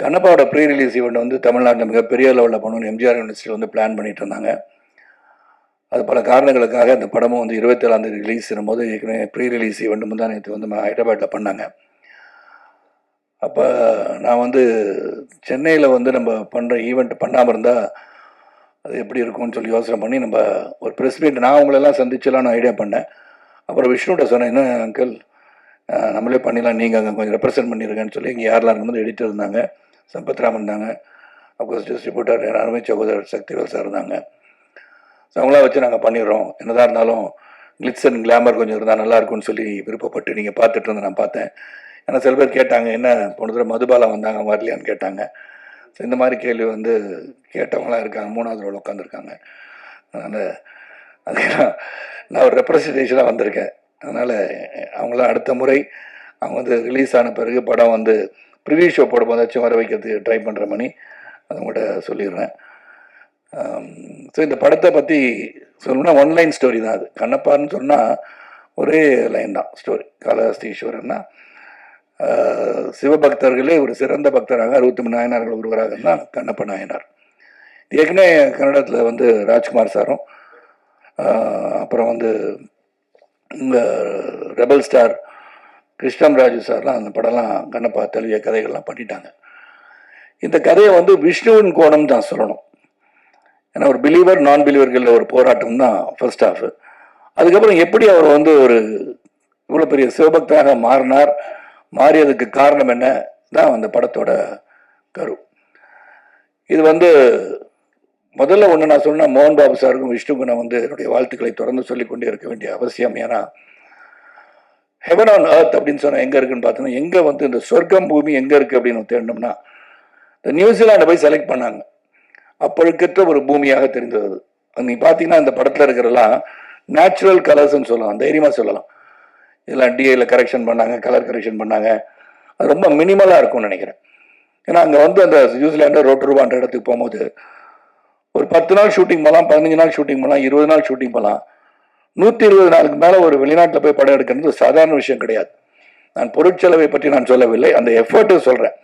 கண்ணப்பாவோட pre release event வந்து தமிழ்நாட்டில் மிகப்பெரிய லெவலில் பண்ணணும்னு எம்ஜிஆர் யூனிவர்சிட்டியில் வந்து பிளான் பண்ணிட்டு இருந்தாங்க. அது பல காரணங்களுக்காக அந்த படமும் வந்து இருபத்தேழாந்தேதி ரிலீஸ் போது ஏற்கனவே ப்ரீ ரிலீஸ் ஈவெண்ட் முந்தா நேற்று வந்து ஹைதராபாத்தில் பண்ணாங்க. அப்போ நான் வந்து சென்னையில் வந்து நம்ம பண்ணுற ஈவெண்ட் பண்ணாமல் இருந்தால் அது எப்படி இருக்கும்னு சொல்லி யோசனை பண்ணி நம்ம ஒரு ப்ரெஸ் மீட் நான் அவங்களெல்லாம் சந்திச்சலாம் நான் ஐடியா பண்ணேன். அப்புறம் விஷ்ணுகிட்ட சொன்னேன் என்ன அங்கிள் நம்மளே பண்ணிடலாம் நீங்கள் அங்கே கொஞ்சம் ரெப்ரசென்ட் பண்ணியிருக்கேன்னு சொல்லி இங்கே யாரெல்லாம் இருக்கும்போது எடிட்டர் இருந்தாங்க சம்பத்ராமன் இருந்தாங்க அப்கோர்ஸ் டிஸ்ட்ரிபியூட்டர் எல்லாருமே சகோதரர் சக்திவேல் சார் இருந்தாங்க. ஸோ அவங்களாம் வச்சு நாங்கள் பண்ணிடுறோம். என்னதான் இருந்தாலும் கிளிட்ஸ் அண்ட் கிளாமர் கொஞ்சம் இருந்தால் நல்லா இருக்கும்னு சொல்லி விருப்பப்பட்டு நீங்கள் பார்த்துட்டு இருந்த நான் பார்த்தேன். ஏன்னா சில பேர் கேட்டாங்க என்ன போன தடவை மதுபாலா வந்தாங்க அவங்க வரலையான்னு கேட்டாங்க. ஸோ இந்த மாதிரி கேள்வி வந்து கேட்டவங்களாம் இருக்காங்க மூணாவது ரோல் உட்காந்துருக்காங்க அதனால் அதுக்கெல்லாம் நான் ஒரு ரெப்ரசன்டேஷனாக வந்திருக்கேன். அதனால் அவங்களாம் அடுத்த முறை அவங்க வந்து ரிலீஸ் ஆன பிறகு படம் வந்து ப்ரிவியூ ஷோ போட போதாச்சும் வர வைக்கிறதுக்கு ட்ரை பண்ணுற மணி அதை உங்கள்கிட்ட சொல்லிடுறேன். ஸோ இந்த படத்தை பற்றி சொல்லணும்னா ஒன்லைன் ஸ்டோரி தான் அது. கண்ணப்பான்னு சொன்னால் ஒரே லைன் தான் ஸ்டோரி காளஹஸ்தி சிவபக்தர்களே ஒரு சிறந்த பக்தராக அறுபத்தி மூணு நாயனார்கள் ஒருவராக தான் கண்ணப்ப நாயனார். ஏற்கனவே கன்னடத்தில் வந்து ராஜ்குமார் சாரும் அப்புறம் வந்து ரெபல் ஸ்டார் கிருஷ்ணம் ராஜு சார்லாம் அந்த படம்லாம் கண்ணப்பா தழுவிய கதைகள்லாம் பண்ணிட்டாங்க. இந்த கதையை வந்து விஷ்ணுவின் கோணம் தான் சொல்லணும். ஏன்னா ஒரு பிலீவர் நான் பிலீவர்களில் ஒரு போராட்டம் தான் ஃபர்ஸ்ட் ஆஃப் அதுக்கப்புறம் எப்படி அவர் வந்து ஒரு இவ்வளோ பெரிய சிவபக்தராக மாறினார் மாறியதுக்கு காரணம் என்ன? தான் அந்த படத்தோட கரு. இது வந்து முதல்ல ஒன்று நான் சொன்னால் மோகன் பாபு சாருக்கும் விஷ்ணுக்கும் நான் வந்து என்னுடைய வாழ்த்துக்களை தொடர்ந்து சொல்லிக் கொண்டே இருக்க வேண்டிய அவசியம். ஏன்னா ஹெவன் ஆன் அர்த் அப்படின்னு சொன்னால் எங்கே இருக்குன்னு பார்த்தோன்னா எங்கே வந்து இந்த சொர்க்கம் பூமி எங்கே இருக்குது அப்படின்னு தேடணும்னா இந்த நியூசிலாண்டை போய் செலக்ட் பண்ணாங்க. அப்பழுக்கற்ற ஒரு பூமியாக தெரிந்தது. அது. அது நீ பார்த்தீங்கன்னா இந்த படத்தில் இருக்கிறலாம் நேச்சுரல் கலர்ஸ்ன்னு சொல்லலாம். தைரியமாக சொல்லலாம். இதெல்லாம் டிஏயில் கரெக்ஷன் பண்ணாங்க கலர் கரெக்ஷன் பண்ணாங்க. அது ரொம்ப மினிமலாக இருக்கும்னு நினைக்கிறேன். ஏன்னா அங்கே வந்து அந்த நியூசிலாண்டு ரோட்டருவான்ற இடத்துக்கு போகும்போது ஒரு பத்து நாள் ஷூட்டிங் போகலாம் பதினஞ்சு நாள் ஷூட்டிங் போகலாம் இருபது நாள் ஷூட்டிங் போகலாம் நூற்றி இருபது நாளுக்கு மேலே ஒரு வெளிநாட்டில் போய் படம் எடுக்கிறது சாதாரண விஷயம் கிடையாது. நான் பொருட்செலவை பற்றி நான் சொல்லவில்லை அந்த எஃபர்ட்டு சொல்கிறேன்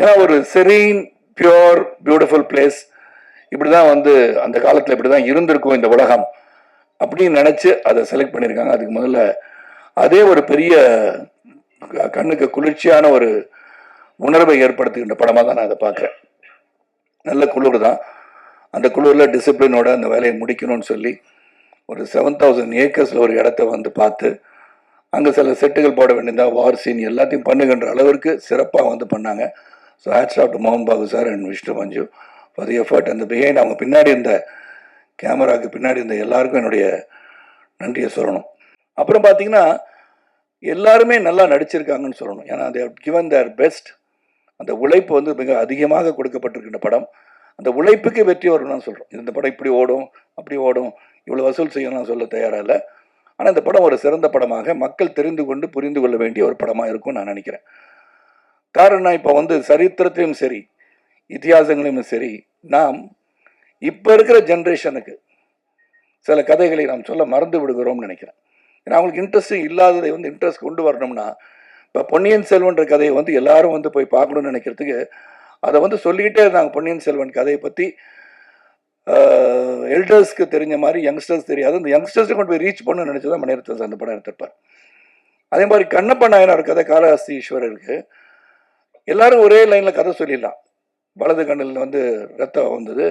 ஏன்னா ஒரு செரீன் பியோர் பியூட்டிஃபுல் பிளேஸ் இப்படி தான் வந்து அந்த காலத்தில் இப்படி தான் இருந்திருக்கும் இந்த உலகம். அப்படின்னு நினச்சி அதை செலக்ட் பண்ணியிருக்காங்க. அதுக்கு முதல்ல அதே ஒரு பெரிய கண்ணுக்கு குளிர்ச்சியான ஒரு உணர்வை ஏற்படுத்துகின்ற படமாக தான் நான் அதை பார்க்குறேன். நல்ல குளிர் தான். அந்த குளிரில் டிசிப்ளினோட அந்த வேலையை முடிக்கணும்னு சொல்லி ஒரு செவன் தௌசண்ட் ஏக்கர்ஸில் ஒரு இடத்த வந்து பார்த்து அங்கே சில செட்டுகள் போட வேண்டியதாக வார் சீன் எல்லாத்தையும் பண்ணுகின்ற அளவிற்கு சிறப்பாக வந்து பண்ணாங்க. ஸோ ஹேட்ஸ் ஆஃப் டு மோகன் Babu sir and Vishnu Manju for the effort அந்த பிஹைண்ட் அவங்க பின்னாடி இருந்த கேமராவுக்கு பின்னாடி இருந்த எல்லாருக்கும் என்னுடைய நன்றியை சொல்லணும். அப்புறம் பார்த்தீங்கன்னா எல்லாருமே நல்லா நடிச்சிருக்காங்கன்னு சொல்லணும். ஏன்னா தேர் கிவன் தேர் பெஸ்ட் அந்த உழைப்பு வந்து மிக அதிகமாக கொடுக்கப்பட்டிருக்கின்ற படம். அந்த உழைப்புக்கு வெற்றி வரும்னு சொல்கிறோம் இந்த படம் இப்படி ஓடும் அப்படி ஓடும் இவ்வளோ வசூல் செய்யணும் சொல்ல தயாராக இல்லை. ஆனால் இந்த படம் ஒரு சிறந்த படமாக மக்கள் தெரிந்து கொண்டு புரிந்து கொள்ள வேண்டிய ஒரு படமாக இருக்கும்னு நான் நினைக்கிறேன். காரணம் இப்போ வந்து சரித்திரத்திலும் சரி இதிகாசங்களிலும் சரி நாம் இப்போ இருக்கிற ஜென்ரேஷனுக்கு சில கதைகளை நாம் சொல்ல மறந்து விடுகிறோம்னு நினைக்கிறேன். ஏன்னா அவங்களுக்கு இன்ட்ரெஸ்ட் இல்லாததை வந்து இன்ட்ரெஸ்ட் கொண்டு வரணும்னா இப்போ பொன்னியின் செல்வன்ற கதையை வந்து எல்லாரும் வந்து போய் பார்க்கணும்னு நினைக்கிறதுக்கு அதை வந்து சொல்லிக்கிட்டே இருந்தாங்க பொன்னியின் செல்வன் கதையை பற்றி எல்டர்ஸ்க்கு தெரிஞ்ச மாதிரி யங்ஸ்டர்ஸ் தெரியாது. அந்த யங்ஸ்டர்ஸை கொண்டு போய் ரீச் பண்ணணும்னு நினச்சி தான் மணிரத்னம் அந்த படம் எடுத்திருப்பார். அதே மாதிரி கண்ணப்ப நாயனார் கதை காளஹஸ்தி ஈஸ்வரருக்கு. எல்லாரும் ஒரே லைனில் கதை சொல்லிடலாம். வலது கண்ணில் வந்து ரத்தம் வந்தது.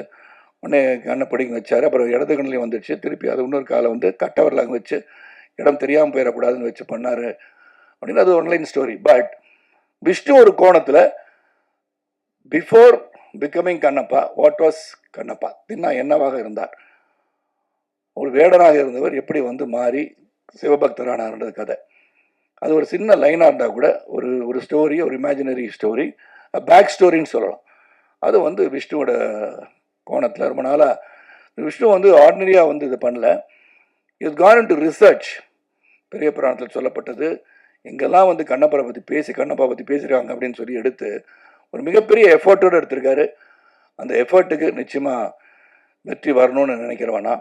உடனே கண்ணை பிடிங்க வச்சார். அப்புறம் இடது கண்ணிலையும் வந்துடுச்சு திருப்பி அது இன்னொரு காலை வந்து கட்டவரலாங்க வச்சு இடம் தெரியாமல் போயிடக்கூடாதுன்னு வச்சு பண்ணார். அப்படின்னு அது ஒன்லைன் ஸ்டோரி பட் விஷ்ணு ஒரு கோணத்தில் before becoming Kannappa what was Kannappa Thinna என்னவாக இருந்தார்? ஒரு வேடனாக இருந்தவர் எப்படி வந்து மாறி சிவபக்தரானார்ன்றது கதை. அது ஒரு சின்ன லைனாக இருந்தால் கூட ஒரு ஒரு ஸ்டோரி ஒரு இமேஜினரி ஸ்டோரி பேக் ஸ்டோரின்னு சொல்லலாம். அது வந்து விஷ்ணுவோட கோணத்தில் ரொம்ப நாளாக விஷ்ணு வந்து ஆர்டினரியாக வந்து இது பண்ணல. இஸ் கான் டு ரிசர்ச் பெரிய புராணத்தில் சொல்லப்பட்டது. எங்கெல்லாம் வந்து கண்ணப்பரை பற்றி பேசி கண்ணப்பா பற்றி பேசுகிறாங்க அப்படின்னு சொல்லி எடுத்து ஒரு மிகப்பெரிய எஃபர்ட்டோடு எடுத்திருக்காரு. அந்த எஃபர்ட்டுக்கு நிச்சயமாக வெற்றி வரணும்னு நினைக்கிறவனா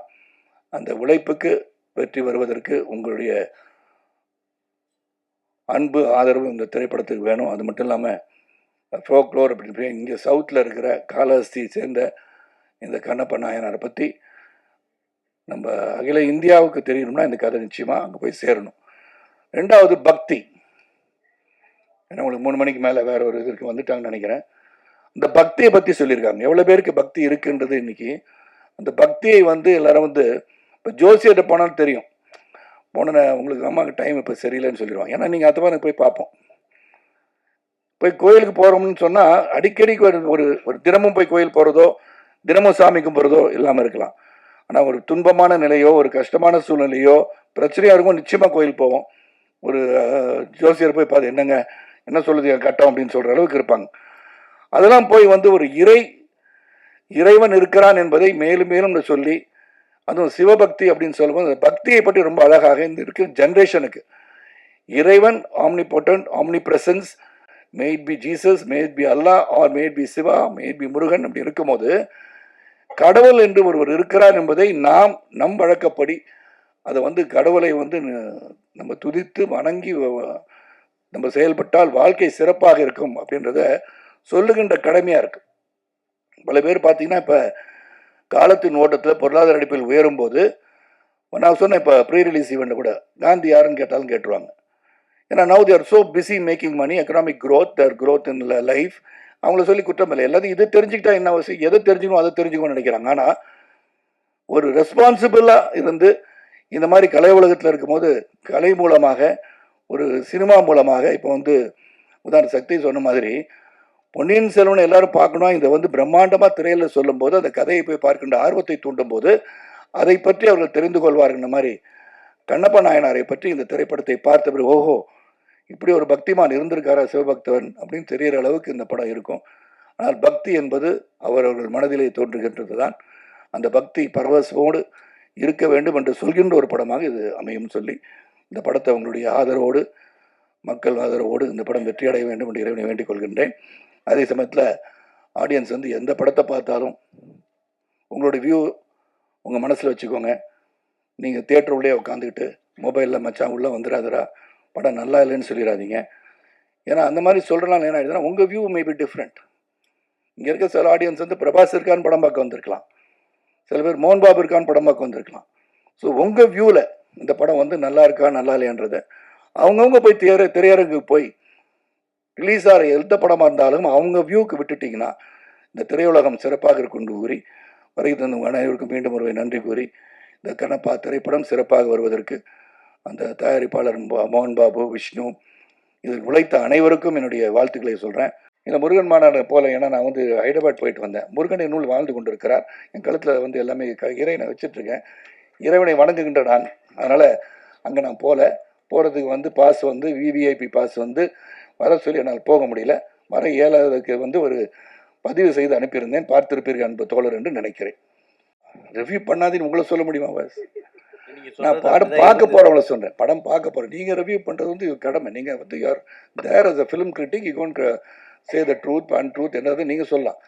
அந்த உழைப்புக்கு வெற்றி வருவதற்கு உங்களுடைய அன்பு ஆதரவு இந்த திரைப்படத்துக்கு வேணும். அது மட்டும் இல்லாமல் ஃபோக்லோர் அப்படின்னு இங்கே சவுத்தில் இருக்கிற காலஹஸ்தி சேர்ந்த இந்த கண்ணப்ப நாயனாரை பற்றி நம்ம அகில இந்தியாவுக்கு தெரியணும்னா இந்த கதை நிச்சயமாக அங்கே போய் சேரணும். ரெண்டாவது பக்தி. ஏன்னா உங்களுக்கு மூணு மணிக்கு மேலே வேற ஒரு இதற்கு வந்துட்டாங்கன்னு நினைக்கிறேன். இந்த பக்தியை பற்றி சொல்லியிருக்காங்க. எவ்வளோ பேருக்கு பக்தி இருக்குன்றது இன்னைக்கு. அந்த பக்தியை வந்து எல்லாரும் வந்து இப்போ ஜோசியர்கிட்ட போனாலும் தெரியும். போன உங்களுக்கு அம்மாவுக்கு டைம் இப்போ சரியில்லைன்னு சொல்லிடுவாங்க. ஏன்னா நீங்கள் அதை போய் பார்ப்போம். போய் கோயிலுக்கு போகிறோம்னு சொன்னால் அடிக்கடி ஒரு ஒரு ஒரு தினமும் போய் கோயில் போகிறதோ தினமும் சாமி கும்பிட்றதோ இல்லாமல் இருக்கலாம். ஆனால் ஒரு துன்பமான நிலையோ ஒரு கஷ்டமான சூழ்நிலையோ பிரச்சனையாக இருக்கும் நிச்சயமாக கோயில் போவோம். ஒரு ஜோசியர் போய் பார்த்து என்னங்க என்ன சொல்லுது கட்டம் அப்படின்னு சொல்கிற அளவுக்கு இருப்பாங்க. அதெல்லாம் போய் வந்து ஒரு இறை இறைவன் இருக்கிறான் என்பதை மேலும் மேலும் சொல்லி அதுவும் சிவபக்தி அப்படின்னு சொல்லும்போது அந்த பக்தியை பற்றி ரொம்ப அழகாக இந்த இருக்கு. ஜென்ரேஷனுக்கு இறைவன் omnipotent omnipresence made by Jesus made by Allah or made by Shiva made by Murugan அப்படி இருக்கும்போது கடவுள் என்று ஒருவர் இருக்கிறார் என்பதை நாம் நம் வழக்கப்படி அதை வந்து கடவுளை வந்து நம்ம துதித்து வணங்கி நம்ம செயல்பட்டால் வாழ்க்கை சிறப்பாக இருக்கும் அப்படின்றத சொல்லுகின்ற கடமையாக இருக்குது பல பேர் பார்த்தீங்கன்னா இப்போ காலத்தின் ஓட்டத்தில் பொருளாதார அடிப்பில் உயரும் போது நான் சொன்னேன் இப்போ ப்ரீ ரிலீஸ் ஈவெண்ட் கூட காந்தி யாருன்னு கேட்டாலும் கேட்டுருவாங்க. ஏன்னா now there so busy making money economic growth there growth in life அவங்கள சொல்லி குற்றம் இல்லை. எல்லாத்தையும் இது தெரிஞ்சுக்கிட்டா என்ன அவசியம்? எதை தெரிஞ்சுக்கணும் அதை தெரிஞ்சுக்கணும்னு நினைக்கிறாங்க. ஆனால் ஒரு ரெஸ்பான்சிபிளாக இருந்து இந்த மாதிரி கலை உலகத்தில் இருக்கும்போது கலை மூலமாக ஒரு சினிமா மூலமாக இப்போ வந்து உதாரண சக்தி சொன்ன மாதிரி பொன்னியின் செல்வன் எல்லாரும் பார்க்கணும் இதை வந்து பிரம்மாண்டமாக திரையில் சொல்லும்போது அந்த கதையை போய் பார்க்கின்ற ஆர்வத்தை தூண்டும் போது அதை பற்றி அவர்கள் தெரிந்து கொள்வார்கள். மாதிரி கண்ணப்ப நாயனாரை பற்றி இந்த திரைப்படத்தை பார்த்த பிறகு ஓஹோ இப்படி ஒரு பக்திமான் இருந்திருக்காரா சிவபக்தவன் அப்படின்னு தெரிகிற அளவுக்கு இந்த படம் இருக்கும். ஆனால் பக்தி என்பது அவரவர்கள் மனதிலே தோன்றுகின்றது தான் அந்த பக்தி பரவசமோடு இருக்க வேண்டும் என்று சொல்கின்ற ஒரு படமாக இது அமையும் சொல்லி இந்த படத்தை உங்களுடைய ஆதரவோடு மக்கள் ஆதரவோடு இந்த படம் வெற்றி அடைய வேண்டும் என்று இறைவனை வேண்டிக் கொள்கின்றேன் அதே சமயத்தில் ஆடியன்ஸ் வந்து எந்த படத்தை பார்த்தாலும் உங்களோட வியூ உங்கள் மனசில் வச்சுக்கோங்க. நீங்கள் தேட்டர் உள்ளே உட்காந்துக்கிட்டு மொபைலில் மச்சான் உள்ளே வந்துடாதரா படம் நல்லா இல்லைன்னு சொல்லிடாதீங்க ஏன்னா அந்த மாதிரி சொல்கிறனால என்ன ஆயிடுதுன்னா உங்கள் வியூ மே பி டிஃப்ரெண்ட் இங்கே இருக்க சில ஆடியன்ஸ் வந்து பிரபாஸ் இருக்கான்னு படம் பார்க்க வந்திருக்கலாம். சில பேர் மோகன் பாபு இருக்கான்னு படம் பார்க்க வந்திருக்கலாம். ஸோ உங்கள் வியூவில் இந்த படம் வந்து நல்லா இருக்கா நல்லா இல்லையான்றதை. அவங்கவுங்க போய் திரைய திரையரங்குக்கு போய் ரிலீஸ் ஆகிற எந்த படமாக இருந்தாலும் அவங்க வியூக்கு விட்டுட்டிங்கன்னா இந்த திரையுலகம் சிறப்பாக இருக்குன்னு கூறி வருகை தந்த அனைவருக்கும் மீண்டும் ஒருவை நன்றி கூறி இந்த கண்ணப்பா திரைப்படம் சிறப்பாக வருவதற்கு அந்த தயாரிப்பாளர் மோகன் பாபு விஷ்ணு இதில் உழைத்த அனைவருக்கும் என்னுடைய வாழ்த்துக்களை சொல்கிறேன் இந்த முருகன் மாநாடு போல ஏன்னா நான் வந்து ஹைதராபாத் போயிட்டு வந்தேன். முருகன் நூல் வாழ்ந்து கொண்டிருக்கிறார். என் கழுத்தில் வந்து எல்லாமே க- நான் வச்சுட்ருக்கேன் இறைவனை வணங்குகின்ற நான். அதனால் அங்கே நான் போகல போகிறதுக்கு வந்து பாஸ் வந்து விவிஐபி பாஸ் வந்து வர சொல்லி என்னால் போக முடியல. வர ஏழாவதுக்கு வந்து ஒரு பதிவு செய்து அனுப்பியிருந்தேன். பார்த்திருப்பீர்கள் அன்பு தோழர் என்று நினைக்கிறேன். ரிவ்யூ பண்ணாதீன்னு உங்களை சொல்ல முடியுமா பாஸ் நான் படம் பார்க்க. போறவங்கள சொல்றேன். படம் பார்க்க போறேன். நீங்க ரிவ்யூ பண்றது வந்து கடமை. நீங்க வந்து யார் there as a film critic you gonna say the truth and truth என்னது நீங்க சொல்லலாம்.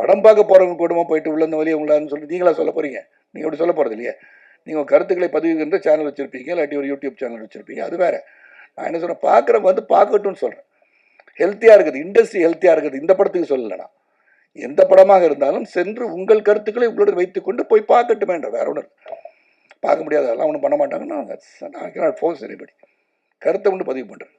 படம் பார்க்க போறவங்க கூடமா போயிட்டு உள்ள இந்த வழியை உள்ளான்னு சொல்லி நீங்களா சொல்ல போறீங்க? நீங்க அப்படி சொல்ல போறது இல்லையா? நீங்கள் கருத்துக்களை பதிவுகின்ற சேனல் வச்சுருப்பீங்க இல்லாட்டி ஒரு யூடியூப் சேனல் வச்சிருப்பீங்க அது வேறு. நான் என்ன சொல்கிறேன் பார்க்குறவங்க வந்து பார்க்கட்டும்னு சொல்கிறேன் ஹெல்த்தியாக இருக்குது இண்டஸ்ட்ரி ஹெல்த்தியாக இருக்குது இந்த படத்துக்கு சொல்லலை நான். எந்த படமாக இருந்தாலும் சென்று உங்கள் கருத்துக்களை உங்களுடன் வைத்துக்கொண்டு போய் பார்க்கட்டுமே என்ற வேற ஒன்று பார்க்க முடியாது அதெல்லாம் ஒன்றும் பண்ண மாட்டாங்கன்னா நான் ஃபோர்ஸ் எனிபடி கருத்தை ஒன்று பதிவு பண்ணுறேன்.